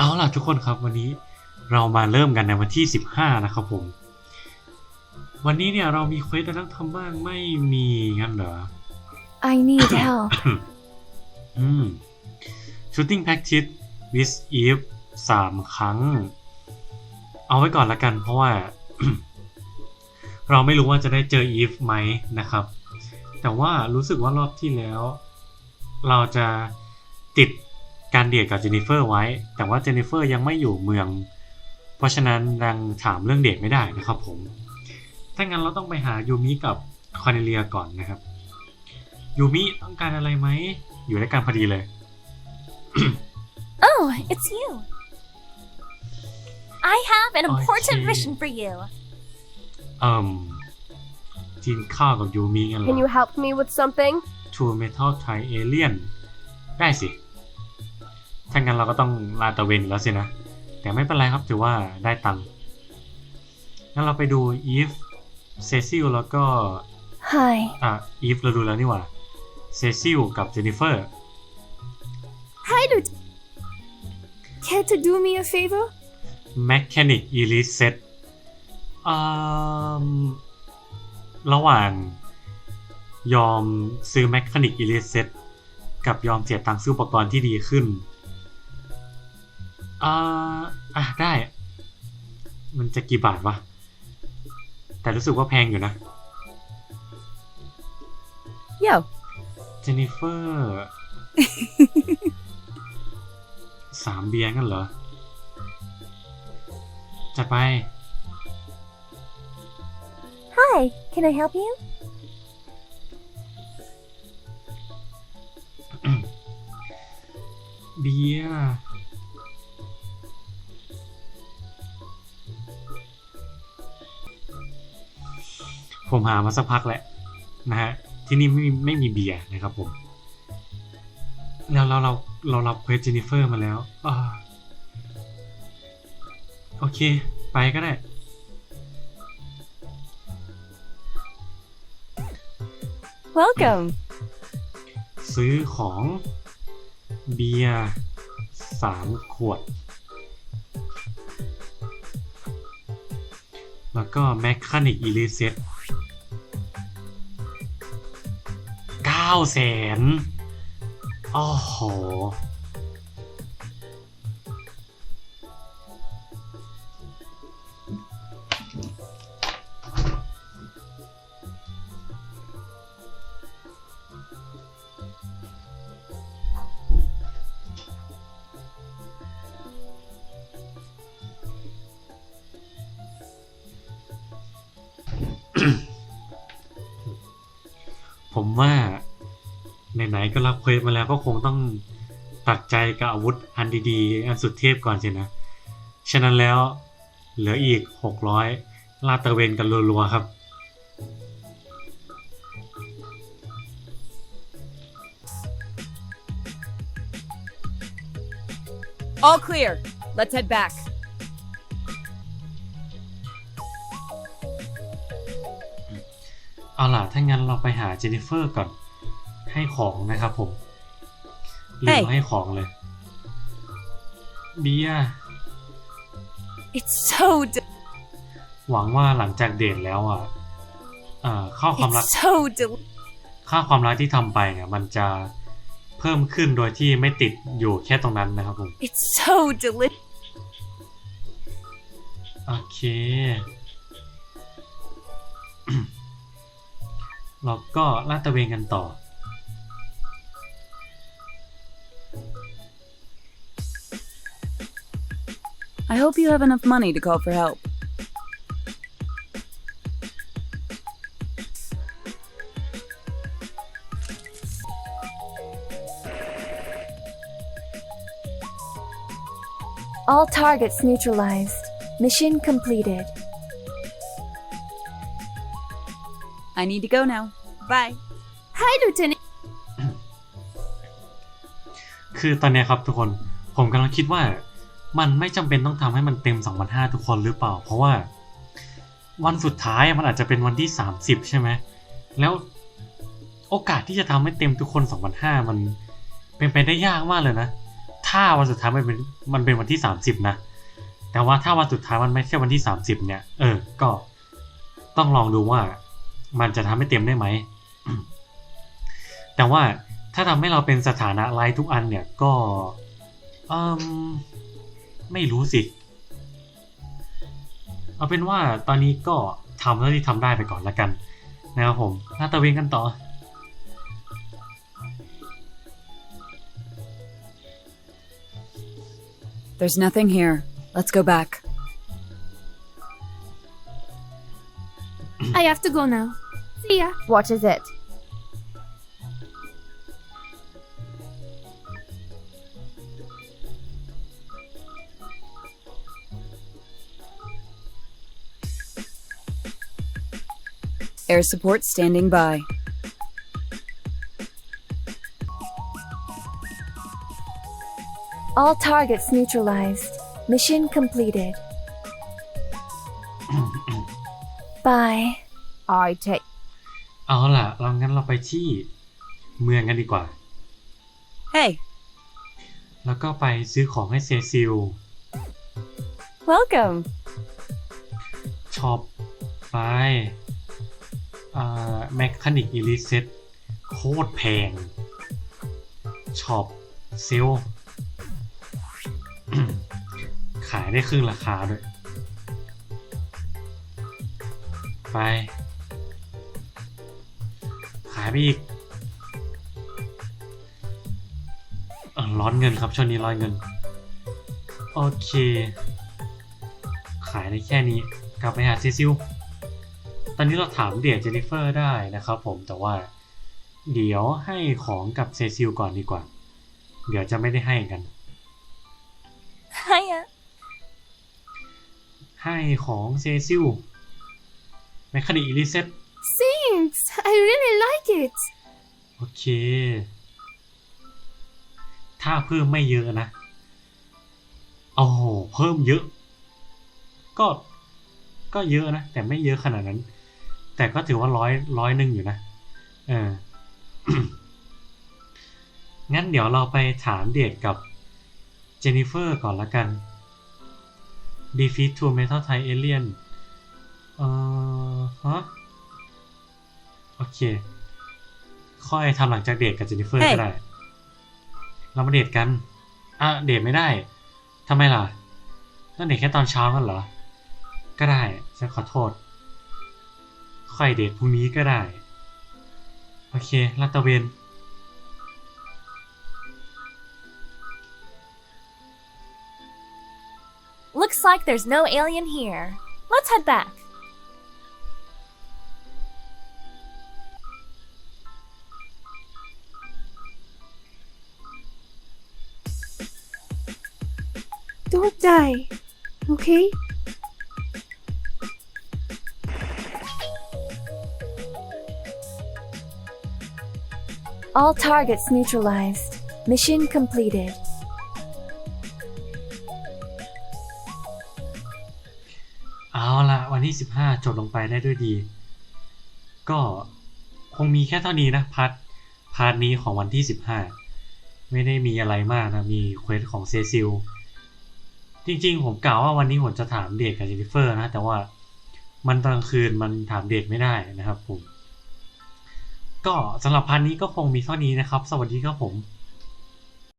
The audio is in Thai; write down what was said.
เอาล่ะทุกคนครับวันนี้เรามาเริ่มกันในวันที่ 15 นะครับผม วันนี้เนี่ยเรามีเควสอะไรต้องทำบ้างไม่มีงั้นเหรอ I need help. อืม shooting practice with Eve สามครั้ง เอาไว้ก่อนละกัน เพราะว่า เราไม่รู้ว่าจะได้เจอ Eve ไหมนะครับ แต่ว่ารู้สึกว่ารอบที่แล้ว เราจะติด การเดียดกับเจนนิเฟอร์ไว้ แต่ว่าเจนนิเฟอร์ยังไม่อยู่เมือง เพราะฉะนั้นยังถามเรื่องเดทไม่ได้นะครับผม ถ้างั้นเราต้องไปหายูมิกับคอนเนเลียก่อนนะครับ ยูมิต้องการอะไรไหม อยู่ด้วยกันพอดีเลย Oh, it's you. I have an important Okay. mission for you. เอ่มกินข้าวกับยูมิกันเหร Can you อ help me with something? To Metal Thai Alien ได้สิ ถ้างั้นเราก็ต้องลาดตระเวนอยู่แล้วสินะ แต่ไม่เป็นไรครับถือว่าได้ตังค์งั้นเราไปดูอีฟเซซิลแล้วก็ Hi. อะอีฟเราดูแล้วนี่หว่าเซซิลกับเจนนิเฟอร์ Hi, Lut. Care to do me a favor? Mechanic Elite Set อืมระหว่างยอมซื้อ Mechanic Elite Set กับยอมเสียตังค์ซื้ออุปกรณ์ที่ดีขึ้น อ่าอะได้ มันจะกี่บาทวะ แต่รู้สึกว่าแพงอยู่นะ Yo. เจนนิเฟอร์สามเบียร์กันเหรอ จัดไป Hi. Can I help you? เบียร์ ผมหามาสักพักแหละนะฮะที่นี่ไม่มีไม่มีเบียร์นะครับผมแล้วเราเราเรารับเควสเจนนิเฟอร์มาแล้วอ่าโอเค ไปก็ได้ Welcome. ซื้อของเบียร์สามขวด แล้วก็แมคคานิกอีลิเซตาแสนโอ้โห ผมว่า ไหนๆก็รับเควสมาแล้วก็คงต้องตัดใจกับอาวุธอันดีๆ อันสุดเทพก่อนสินะ ฉะนั้นแล้วเหลืออีก 600 ลาดตระเวนกันรัวๆครับ All clear. Let's head back. เอาล่ะ ถ้างั้นเราไปหาเจนนิเฟอร์ก่อน ให้ของนะครับผมลืมเฮ้ยให้ของเลยเบียร์ It's so de- หวังว่าหลังจากเดทแล้วอะอ่าข้อความรัก it's so del- ค่าความรักที่ทำไปเนี่ย มันจะเพิ่มขึ้นโดยที่ไม่ติดอยู่แค่ตรงนั้นนะครับผม it's so delicious. โอเค เราก็ลาดตระเวนกันต่อ I hope you have enough money to call for help. All targets neutralized. Mission completed. I need to go now. Bye. Hi, Lieutenant. คือตอนเนี้ยครับทุกคน ผมกำลังคิดว่า มันไม่จำเป็นต้องทำให้มันเต็ม2,500ทุกคนหรือเปล่า เพราะว่าวันสุดท้ายมันอาจจะเป็นวันที่ 30 ใช่ไหม แล้วโอกาสที่จะทำให้เต็มทุกคน2,500มันเป็นไปได้ยากมากเลยนะ ถ้าวันสุดท้ายมันเป็นมันเป็นวันที่ 30 นะ แต่ว่าถ้าวันสุดท้ายมันไม่ใช่วันที่ 30 เนี่ย เออ ก็ต้องลองดูว่ามันจะทำให้เต็มได้ไหม แต่ว่าถ้าทำให้เราเป็นสถานะไลท์ทุกอันเนี่ยก็เอม ไม่รู้สิ เอาเป็นว่าตอนนี้ก็ทำเท่าที่ทำได้ไปก่อนละกันนะครับผมลาดตระเวนกันต่อ There's nothing here. Let's go back. I have to go now. See ya. What is it? Air support standing by. All targets neutralized. Mission completed. Bye. I take. เอาล่ะเรางั้นเราไปที่เมืองกันดีกว่า Hey, แล้วก็ไปซื้อของให้เซซิล Welcome. ช็อปไปอ่า แมคคานิกอีลิเซตโคตรแพงช็อปเซลขายได้ครึ่งราคาด้วย ไป ขายไปอีกอร้อนเงินครับช่วงนี้ร้อนเงิน โอเค ขายได้แค่นี้ กลับไปหาเซซิลต อนนี้เราถามเดียเจนนิเฟอร์ได้นะครับผมแต่ว่า เดี๋ยวให้ของกับเซซิลก่อนดีกว่า เดี๋ยวจะไม่ได้ให้กัน Hiya. ให้ของเซซิลแมคคานิกอีลิเซต Thanks. I really like it. โอเค ถ้าเพิ่มไม่เยอะนะโอ้โหเพิ่มเยอะ ก็ก็เยอะนะ แต่ไม่เยอะขนาดนั้น แต่ก็ถือว่าร้อยร้อยหนึ่งอยู่นะ เออ งั้นเดี๋ยวเราไปถามเดทกับเจนนิเฟอร์ก่อนละกัน defeat two metal Thai alien เอ่อฮะ โอเค ค่อยทำหลังจากเดทกับเจนนิเฟอร์เฮ้ยก็ได้ เรามาเดทกัน อะ เดทไม่ได้ ทำไมล่ะ ต้องเดทแค่ตอนเช้ากันเหรอ ก็ได้ ฉันขอโทษ ค่อยเดทพรุ่งนี้ก็ได้ โอเคลาดตระเวน Looks like there's no alien here. Let's head back. Don't die. Okay? All targets neutralized. Mission completed. เอาละวันที่ 15 จบลงไปได้ด้วยดี ก็คงมีแค่เท่านี้นะพาร์ทพาร์ทนี้ของวันที่ 15 ไม่ได้มีอะไรมากนะ มีเควสของเซซิล จริงๆ ผมกล่าวว่าวันนี้ผมจะถามเดทกับเจนิเฟอร์นะ แต่ว่ามันตอนกลางคืนมันถามเดทไม่ได้นะครับผม ก็สำหรับพันนี้ก็คงมีเท่านี้นะครับ สวัสดีครับผม